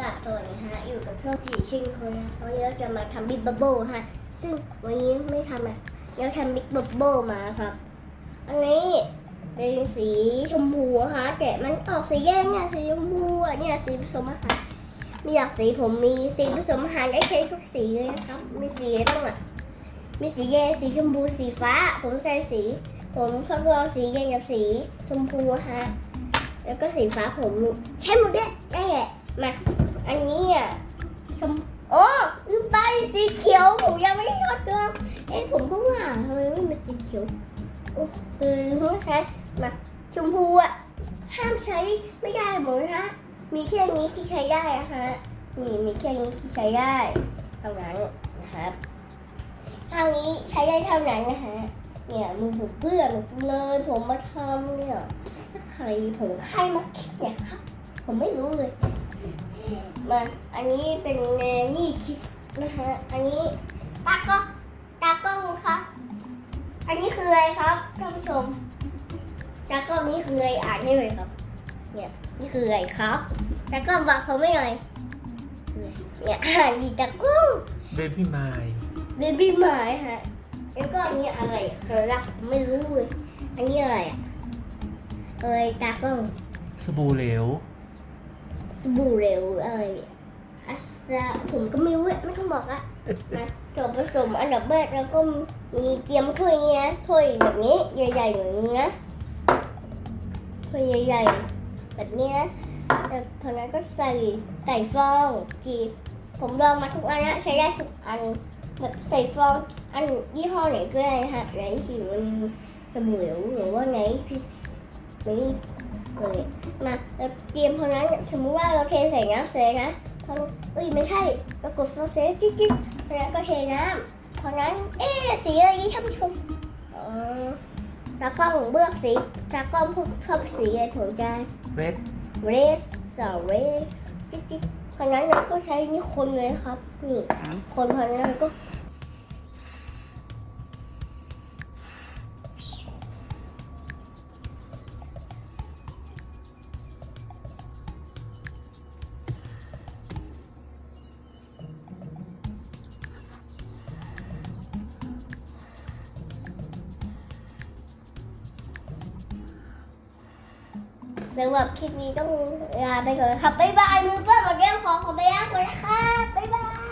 กับสวัสดีฮะอยู่กับช่องจีช่นเคยนะวันนี้เราจะมาทำบิ๊กบับเบิ้ลฮะซึ่งวันนี้ไม่ทำอะเราทำบิ๊กบับเบิ้ลมาครับ อันนี้เป็นสีชมพูฮะแต่มันออกสีแดงเนี่ยสีชมพูอะเนี่ยสีผสมอาหารมีหลากสีผมมีสีผสมอาหารได้ใช้ทุกสีเลยนะครับ มีสีอะไรบ้างอะมีสีแดงสีชมพูสีฟ้า ผมใส่สี ผมทดลองสีแดงกับสีชมพูฮะแล้วก็สีฟ้าผมใช้หมดได้ได้แหละ มา อันนี้อะชมโอ้ลืมไปสีเขียวผมยังไม่ได้ทอดตัวเอ๊ะผมก็ว่าทำไมไม่มีสีเขียวโอ้เออไม่ใช่มาชมพูอะห้ามใช้ไม่ได้หมดนะฮะมีแค่นี้ที่ใช้ได้นะฮะนี่มีแค่นี้ที่ใช้ได้เท่านั้นนะครับเท่านี้ใช้ได้เท่านั้นนะฮะเนี่ยมือผมเปื้อนเลยผมมาทำเนี่ยถ้าใครผมใครมาคิดเนี่ยครับผมไม่รู้เลย มาอันนี้เป็นแนนี่คิดนะฮะ อันนี้ตากล้องตากล้องคะอันนี้คืออะไรครับท่านผู้ชมตากล้องนี่คืออะไรอ่านให้หน่อยครับ เนี่ยนี่คืออะไรครับตากล้องบอกเขาไม่หน่อยเนี่ยอ่านดีตากล้องเบบี้ไมล์เบบี้หมายฮะแล้วก็อันนี้อะไรครับผมไม่รู้เลยอันนี้อะไรอะเอ้ยตากล้องสบู่เหลว สบู่เหลวอะไรอัสซาผมก็ไม่รู้ไม่ต้องบอกอะมาส่วนผสมอันดับแรกเราก็มีเตรียมถ้วยนี้นะถ้วยแบบนี้ใหญ่ๆหน่อยนึงนะถ้วยใหญ่ๆแบบนี้นะแล้วพอนั้นก็ใส่ใส่ฟองกรีดผมลองมาทุกอันนะใช้ได้ทุกอันแบบใส่ฟองอันยี่ห้อไหนก็ได้ฮะไหนที่มันสบู่เหลวหรือว่าไหนพิเศษนี่เลย มาแล้วเตรียมพอนั้นสมมุติว่าเราเทใส่น้ำเสร็จนะพอเอ้ยไม่ใช่เรากดฟองเสร็จจิ๊กจิ๊กพอนั้นก็เทน้ำพอนั้น เอ๊ะสีอะไรนี่ท่านผู้ชมอ๋อตากล้องเบือกสีตากล้องชอบสีอะไรผมจะเรดเรสสองเรสจิ๊กจิ๊กพอนั้นเราก็ใช้นี่คนเลยนะครับนี่คนพอนั้นเราก็ สำหรับคลิปนี้ต้องลาไปก่อนครับบ๊ายบายมือเพื่อนมาแก้วขอขอไปย่างก่อนนะครับบ๊ายบาย